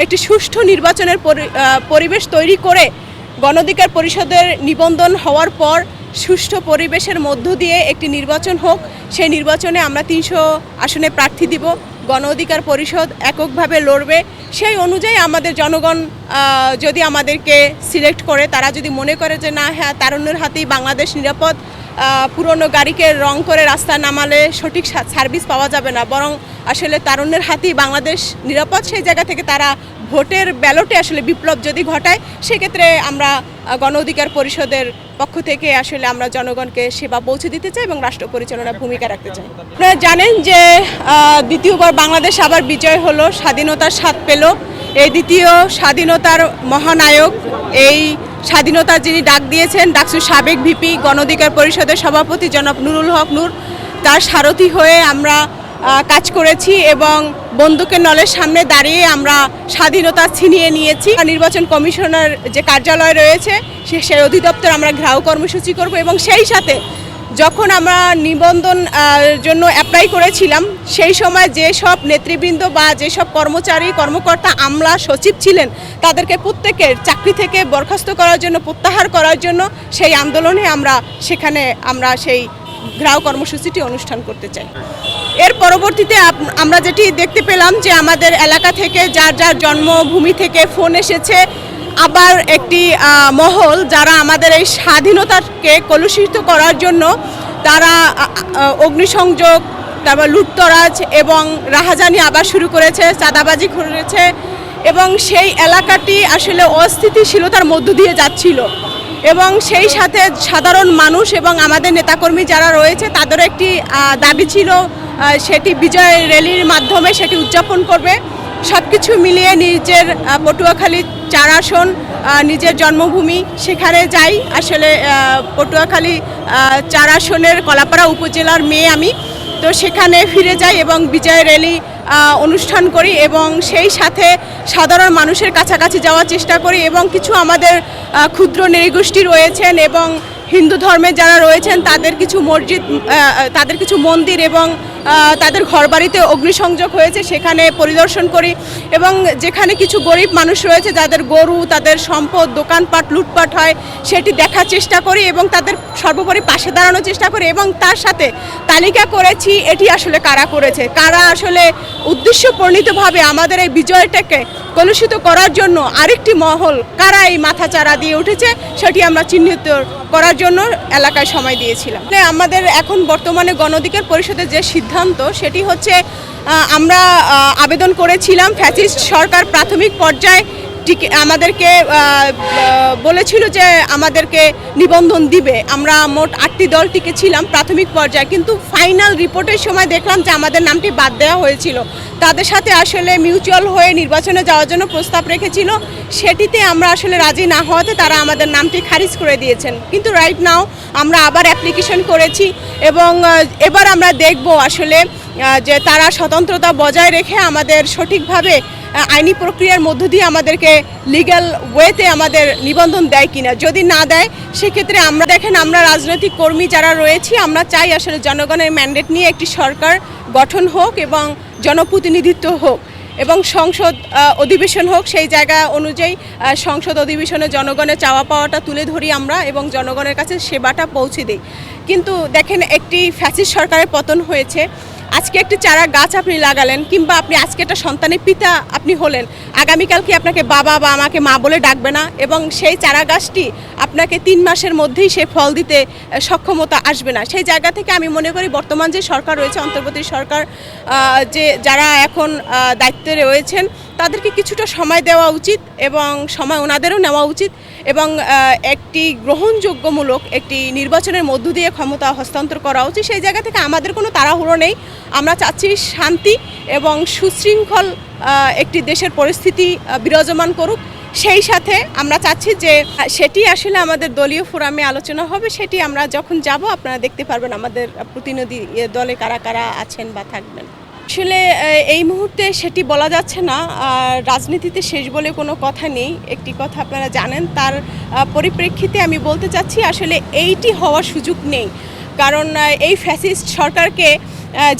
একটি সুষ্ঠু নির্বাচনের পরি- পরিবেশ তৈরি করে গণধিকার পরিষদের নিবন্ধন হওয়ার পর সুষ্ঠু পরিবেশের মধ্য দিয়ে একটি নির্বাচন হোক, সেই নির্বাচনে আমরা তিনশো আসনে প্রার্থী দিব। গণ অধিকার পরিষদ এককভাবে লড়বে। সেই অনুযায়ী আমাদের জনগণ যদি আমাদেরকে সিলেক্ট করে, তারা যদি মনে করে যে না হ্যাঁ তারুণ্যের হাতেই বাংলাদেশ নিরাপদ পুরনো গাড়িকে রং করে রাস্তায় নামালে সঠিক সার্ভিস পাওয়া যাবে না, বরং আসলে তারুণ্যের হাতেই বাংলাদেশ নিরাপদ। সেই জায়গা থেকে তারা ভোটের ব্যালটে আসলে বিপ্লব যদি ঘটায়, সেক্ষেত্রে আমরা গণ অধিকার পরিষদের পক্ষ থেকে আসলে আমরা জনগণকে সেবা পৌঁছে দিতে চাই এবং রাষ্ট্র পরিচালনার ভূমিকা রাখতে চাই। আপনারা জানেন যে দ্বিতীয়বার বাংলাদেশ আবার বিজয় হলো, স্বাধীনতার স্বাদ পেল। এই দ্বিতীয় স্বাধীনতার মহানায়ক এই স্বাধীনতার যিনি ডাক দিয়েছেন ডাকসুর সাবেক ভিপি গণধিকার পরিষদের সভাপতি জনাব নুরুল হক নূর, তার সারথি হয়ে আমরা কাজ করেছি এবং বন্দুকের নলের সামনে দাঁড়িয়ে আমরা স্বাধীনতা ছিনিয়ে নিয়েছি। নির্বাচন কমিশনার যে কার্যালয় রয়েছে, সে সেই অধিদপ্তর আমরা ঘেরাও কর্মসূচি করব এবং সেই সাথে যখন আমরা নিবন্ধন জন্য অ্যাপ্লাই করেছিলাম, সেই সময় যেসব নেতৃবৃন্দ বা যেসব কর্মচারী, কর্মকর্তা, আমলা, সচিব ছিলেন, তাদেরকে প্রত্যেকের চাকরি থেকে বরখাস্ত করার জন্য, প্রত্যাহার করার জন্য সেই আন্দোলনে আমরা সেখানে আমরা সেই ঘেরাও কর্মসূচিটি অনুষ্ঠান করতে চাই। এর পরবর্তীতে আমরা যেটি দেখতে পেলাম যে আমাদের এলাকা থেকে যার যার জন্মভূমি থেকে ফোন এসেছে আবার একটি মহল যারা আমাদের এই স্বাধীনতাকে কলুষিত করার জন্য তারা অগ্নিসংযোগ, তারপর লুটতরাজ এবং রাহাজানি আবার শুরু করেছে, চাঁদাবাজি করেছে এবং সেই এলাকাটি আসলে অস্থিতিশীলতার মধ্য দিয়ে যাচ্ছিল এবং সেই সাথে সাধারণ মানুষ এবং আমাদের নেতাকর্মী যারা রয়েছে তাদেরও একটি দাবি ছিল সেটি বিজয় র্যালির মাধ্যমে সেটি উদযাপন করবে। সব কিছু মিলিয়ে নিজের পটুয়াখালী চার আসন নিজের জন্মভূমি সেখানে যাই। আসলে পটুয়াখালী আহ, চার আসনের কলাপাড়া উপজেলার মেয়ে আমি। তো সেখানে ফিরে যাই এবং বিজয় র্যালি অনুষ্ঠান করি এবং সেই সাথে সাধারণ মানুষের কাছাকাছি যাওয়ার চেষ্টা করি এবং কিছু আমাদের ক্ষুদ্র নৃগোষ্ঠী রয়েছেন এবং হিন্দু ধর্মে যারা রয়েছেন, তাদের কিছু মসজিদ তাদের কিছু মন্দির এবং তাদের ঘরবাড়িতে অগ্নিসংযোগ হয়েছে, সেখানে পরিদর্শন করি এবং যেখানে কিছু গরিব মানুষ রয়েছে, যাদের গরু, তাদের সম্পদ, দোকানপাট, লুটপাট হয়, সেটি দেখার চেষ্টা করি এবং তাদের সর্বোপরি পাশে দাঁড়ানোর চেষ্টা করি এবং তার সাথে তালিকা করেছি, এটি আসলে কারা করেছে। কারা আসলে উদ্দেশ্য প্রণীতভাবে আমাদের এই বিজয়টাকে কলুষিত করার জন্য আরেকটি মহল কারা এই মাথাচাড়া দিয়ে উঠেছে, সেটি আমরা চিহ্নিত করার জন্য এলাকায় সময় দিয়েছিলাম। মানে আমাদের এখন বর্তমানে গণধিকার পরিষদের যে সিদ্ধান্ত, সেটি হচ্ছে আমরা আবেদন করেছিলাম ফ্যাসিস্ট সরকার প্রাথমিক পর্যায়ে টিকে আমাদেরকে বলেছিল যে আমাদেরকে নিবন্ধন দিবে। আমরা মোট আটটি দল টিকে ছিলাম প্রাথমিক পর্যায়ে, কিন্তু ফাইনাল রিপোর্টের সময় দেখলাম যে আমাদের নামটি বাদ দেওয়া হয়েছিল। তাদের সাথে আসলে মিউচুয়াল হয়ে নির্বাচনে যাওয়ার জন্য প্রস্তাব রেখেছিল। সেটিতে আমরা আসলে রাজি না হওয়াতে তারা আমাদের নামটি খারিজ করে দিয়েছেন। কিন্তু রাইট নাও আমরা আবার অ্যাপ্লিকেশন করেছি এবং এবার আমরা দেখব আসলে যে তারা স্বতন্ত্রতা বজায় রেখে আমাদের সঠিকভাবে আইনি প্রক্রিয়ার মধ্য দিয়ে আমাদেরকে লিগ্যাল ওয়েতে আমাদের নিবন্ধন দেয় কিনা। যদি না দেয়, সেক্ষেত্রে আমরা দেখেন, আমরা রাজনৈতিক কর্মী যারা রয়েছি, আমরা চাই আসলে জনগণের ম্যান্ডেট নিয়ে একটি সরকার গঠন হোক এবং জনপ্রতিনিধিত্ব হোক এবং সংসদ অধিবেশন হোক, সেই জায়গা অনুযায়ী সংসদ অধিবেশনে জনগণের চাওয়া পাওয়াটা তুলে ধরি আমরা এবং জনগণের কাছে সেবাটা পৌঁছে দিই। কিন্তু দেখেন, একটি ফ্যাসিস্ট সরকারের পতন হয়েছে। আজকে একটি চারা গাছ আপনি লাগালেন, কিংবা আপনি আজকে একটা সন্তানের পিতা আপনি হলেন, আগামীকাল কি আপনাকে বাবা বা আমাকে মা বলে ডাকবে না? এবং সেই চারা গাছটি আপনাকে তিন মাসের মধ্যেই সে ফল দিতে সক্ষমতা আসবে না। সেই জায়গা থেকে আমি মনে করি বর্তমান যে সরকার রয়েছে, অন্তর্বর্তী সরকার যে যারা এখন দায়িত্বে রয়েছেন, তাদেরকে কিছুটা সময় দেওয়া উচিত এবং সময় ওনাদেরও নেওয়া উচিত এবং একটি গ্রহণযোগ্যমূলক একটি নির্বাচনের মধ্য দিয়ে ক্ষমতা হস্তান্তর করা উচিত। সেই জায়গা থেকে আমাদের কোনো তাড়াহুড়ো নেই। আমরা চাচ্ছি শান্তি এবং সুশৃঙ্খল একটি দেশের পরিস্থিতি বিরাজমান করুক। সেই সাথে আমরা চাচ্ছি যে সেটি আসলে আমাদের দলীয় ফোরামে আলোচনা হবে। সেটি আমরা যখন যাব, আপনারা দেখতে পারবেন আমাদের প্রতিনিধি দলে কারা কারা আছেন বা থাকবেন। আসলে এই মুহূর্তে সেটি বলা যাচ্ছে না। রাজনীতিতে শেষ বলে কোনো কথা নেই। একটি কথা আপনারা জানেন, তার পরিপ্রেক্ষিতে আমি বলতে চাচ্ছি, আসলে এইটি হওয়ার সুযোগ নেই। কারণ এই ফ্যাসিস্ট সরকারকে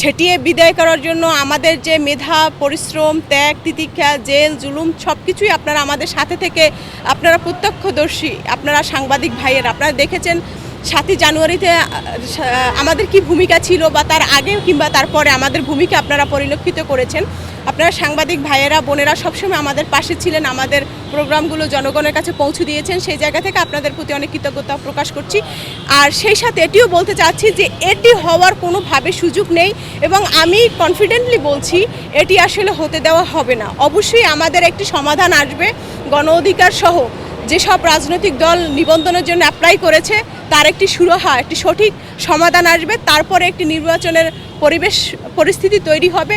ঝেঁটিয়ে বিদায় করার জন্য আমাদের যে মেধা, পরিশ্রম, ত্যাগ, তিতিক্ষা, জেল, জুলুম সব কিছুই আপনারা আমাদের সাথে থেকে আপনারা প্রত্যক্ষদর্শী, আপনারা সাংবাদিক ভাইয়ের। আপনারা দেখেছেন সাতই জানুয়ারিতে আমাদের কি ভূমিকা ছিল বা তার আগে কিংবা তারপরে আমাদের ভূমিকা আপনারা পরিলক্ষিত করেছেন। আপনারা সাংবাদিক ভাইয়েরা, বোনেরা সবসময় আমাদের পাশে ছিলেন, আমাদের প্রোগ্রামগুলো জনগণের কাছে পৌঁছে দিয়েছেন। সেই জায়গা থেকে আপনাদের প্রতি অনেক কৃতজ্ঞতা প্রকাশ করছি। আর সেই সাথে এটিও বলতে চাচ্ছি যে, এটি হওয়ার কোনোভাবে সুযোগ নেই এবং আমি কনফিডেন্টলি বলছি, এটি আসলে হতে দেওয়া হবে না। অবশ্যই আমাদের একটি সমাধান আসবে গণ অধিকার সহ। যেসব রাজনৈতিক দল নিবন্ধনের জন্য অ্যাপ্লাই করেছে, তার একটি সুরাহা, একটি সঠিক সমাধান আসবে। তারপরে একটি নির্বাচনের পরিবেশ, পরিস্থিতি তৈরি হবে।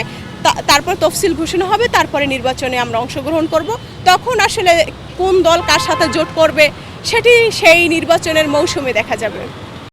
তারপর তফসিল ঘোষণা হবে। তারপরে নির্বাচনে আমরা অংশগ্রহণ করব। তখন আসলে কোন দল কার সাথে জোট করবে, সেটি সেই নির্বাচনের মৌসুমে দেখা যাবে।